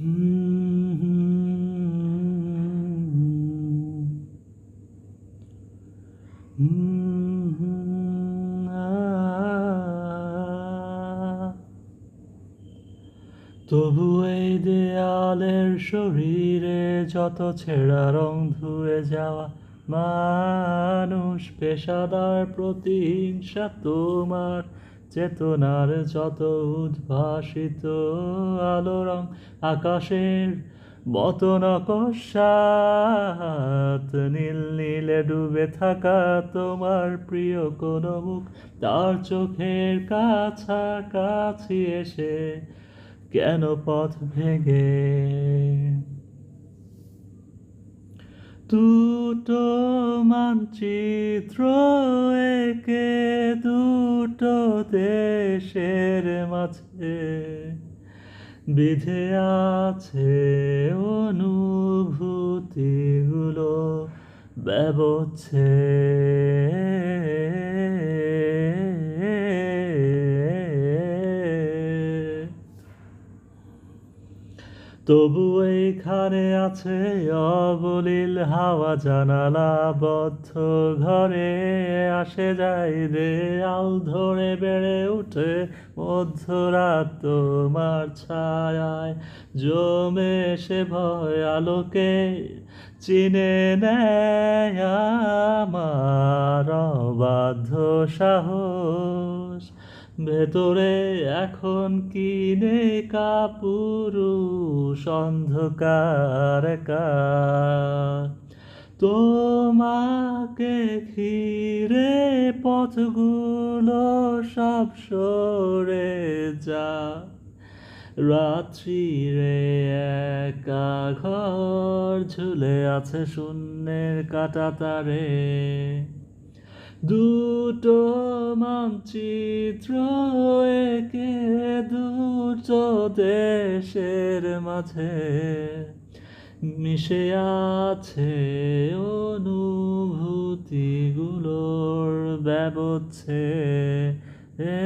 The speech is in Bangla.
তবু এই দেয়ালের শরীরে যত ছেঁড়া রং ধুয়ে যাওয়া মানুষ পেশাদার প্রতিহিংসা তোমার চেতনার যত উদ্ভাসিত আলো রং আকাশের মত নকশাত নীল নীলে ডুবে থাকা তোমার প্রিয় কোনো মুখ তার চোখের কাছাকাছি এসে কেন পথ ভেঙে? দুটো মানচিত্র একে দুটো দেশের মাঝে। বিধে আছে অনুভূতিগুলো ব্যবচ্ছে তবু এইখানে আছে অবলীল হাওয়া, জানালা বদ্ধ ঘরে। আসে যায় দেয়াল ধরে বেড়ে উঠে মধ্যরাত তোমার ছায়ায়। জমে সে ভয় আলোকে চিনে নেয় আমার অবাধ্য সাহস। ভেতরে এখন কি নেই অন্ধকার তোমাকে ঘিরে পথগুলো সব সরে যা। রাত্রিরে একা ঘর ঝুলে আছে শূন্যের কাটা তারে। দুটো মানচিত্র একে দুটো দেশের মাঝে মিশে আছে অনুভূতিগুলোর ব্যবচ্ছে এ